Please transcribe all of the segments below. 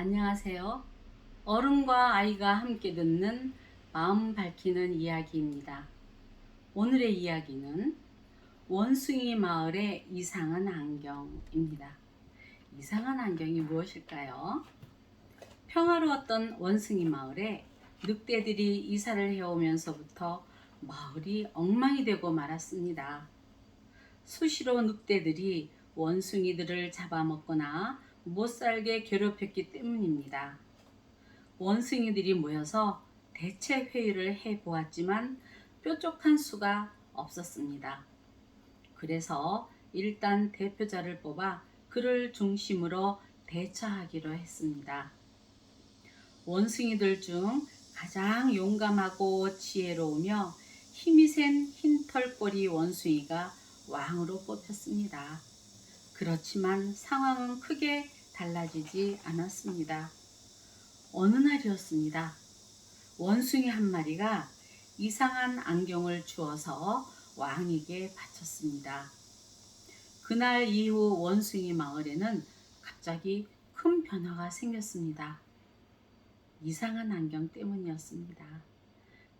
안녕하세요. 어른과 아이가 함께 듣는 마음 밝히는 이야기입니다. 오늘의 이야기는 원숭이 마을의 이상한 안경입니다. 이상한 안경이 무엇일까요? 평화로웠던 원숭이 마을에 늑대들이 이사를 해오면서부터 마을이 엉망이 되고 말았습니다. 수시로 늑대들이 원숭이들을 잡아먹거나 못 살게 괴롭혔기 때문입니다. 원숭이들이 모여서 대체 회의를 해 보았지만 뾰족한 수가 없었습니다. 그래서 일단 대표자를 뽑아 그를 중심으로 대처하기로 했습니다. 원숭이들 중 가장 용감하고 지혜로우며 힘이 센 흰털꼬리 원숭이가 왕으로 뽑혔습니다. 그렇지만 상황은 크게 달라지지 않았습니다. 어느 날이었습니다. 원숭이 한 마리가 이상한 안경을 주어서 왕에게 바쳤습니다. 그날 이후 원숭이 마을에는 갑자기 큰 변화가 생겼습니다. 이상한 안경 때문이었습니다.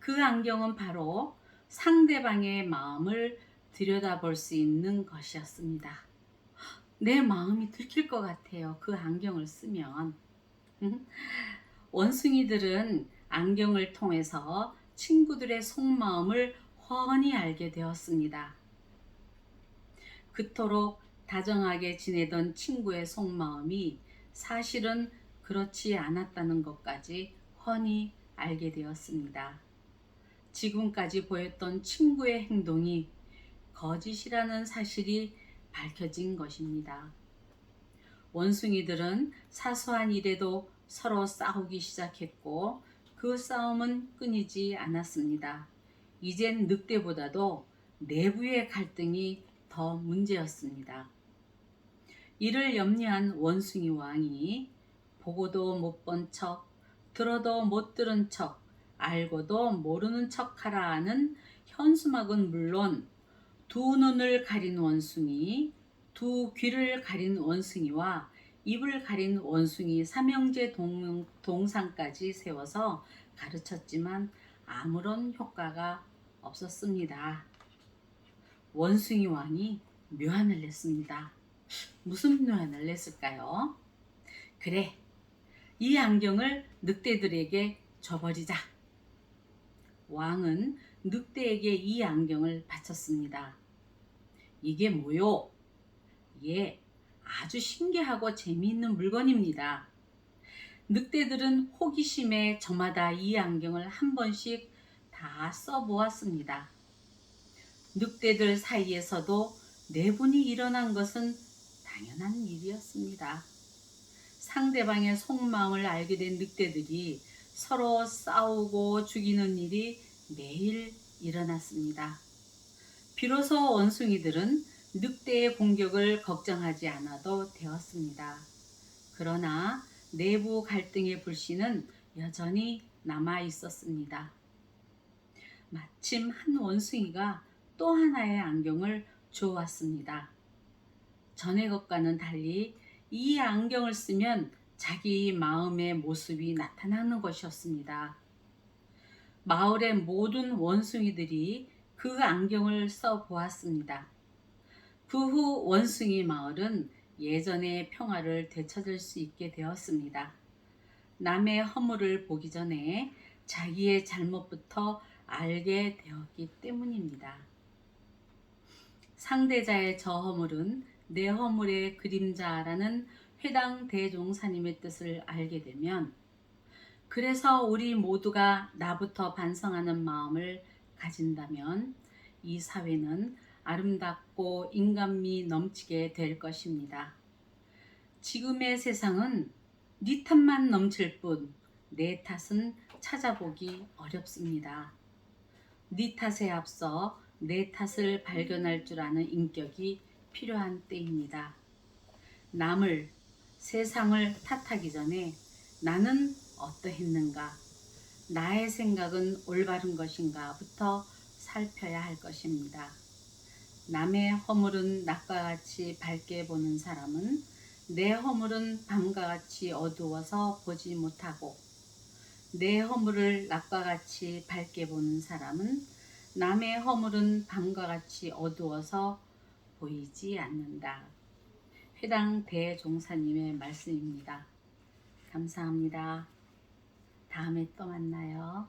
그 안경은 바로 상대방의 마음을 들여다볼 수 있는 것이었습니다. 내 마음이 들킬 것 같아요. 그 안경을 쓰면. 원숭이들은 안경을 통해서 친구들의 속마음을 훤히 알게 되었습니다. 그토록 다정하게 지내던 친구의 속마음이 사실은 그렇지 않았다는 것까지 훤히 알게 되었습니다. 지금까지 보였던 친구의 행동이 거짓이라는 사실이 밝혀진 것입니다. 원숭이들은 사소한 일에도 서로 싸우기 시작했고 그 싸움은 끊이지 않았습니다. 이젠 늑대보다도 내부의 갈등이 더 문제였습니다. 이를 염려한 원숭이 왕이 보고도 못 본 척, 들어도 못 들은 척, 알고도 모르는 척 하라 하는 현수막은 물론 두 눈을 가린 원숭이, 두 귀를 가린 원숭이와 입을 가린 원숭이 삼형제 동, 동상까지 세워서 가르쳤지만 아무런 효과가 없었습니다. 원숭이 왕이 묘안을 냈습니다. 무슨 묘안을 냈을까요? 그래, 이 안경을 늑대들에게 줘버리자. 왕은 늑대에게 이 안경을 바쳤습니다. 이게 뭐요? 예, 아주 신기하고 재미있는 물건입니다. 늑대들은 호기심에 저마다 이 안경을 한 번씩 다 써보았습니다. 늑대들 사이에서도 내분이 일어난 것은 당연한 일이었습니다. 상대방의 속마음을 알게 된 늑대들이 서로 싸우고 죽이는 일이 매일 일어났습니다. 비로소 원숭이들은 늑대의 공격을 걱정하지 않아도 되었습니다. 그러나 내부 갈등의 불씨는 여전히 남아 있었습니다. 마침 한 원숭이가 또 하나의 안경을 주어왔습니다. 전의 것과는 달리 이 안경을 쓰면 자기 마음의 모습이 나타나는 것이었습니다. 마을의 모든 원숭이들이 그 안경을 써 보았습니다. 그 후 원숭이 마을은 예전의 평화를 되찾을 수 있게 되었습니다. 남의 허물을 보기 전에 자기의 잘못부터 알게 되었기 때문입니다. 상대자의 저 허물은 내 허물의 그림자라는 회당 대종사님의 뜻을 알게 되면 그래서 우리 모두가 나부터 반성하는 마음을 가진다면 이 사회는 아름답고 인간미 넘치게 될 것입니다. 지금의 세상은 네 탓만 넘칠 뿐 내 탓은 찾아보기 어렵습니다. 네 탓에 앞서 내 탓을 발견할 줄 아는 인격이 필요한 때입니다. 남을 세상을 탓하기 전에 나는 어떠했는가, 나의 생각은 올바른 것인가부터 살펴야 할 것입니다. 남의 허물은 낙과 같이 밝게 보는 사람은 내 허물은 밤과 같이 어두워서 보지 못하고 내 허물을 낮과 같이 밝게 보는 사람은 남의 허물은 밤과 같이 어두워서 보이지 않는다. 회당 대종사님의 말씀입니다. 감사합니다. 다음에 또 만나요.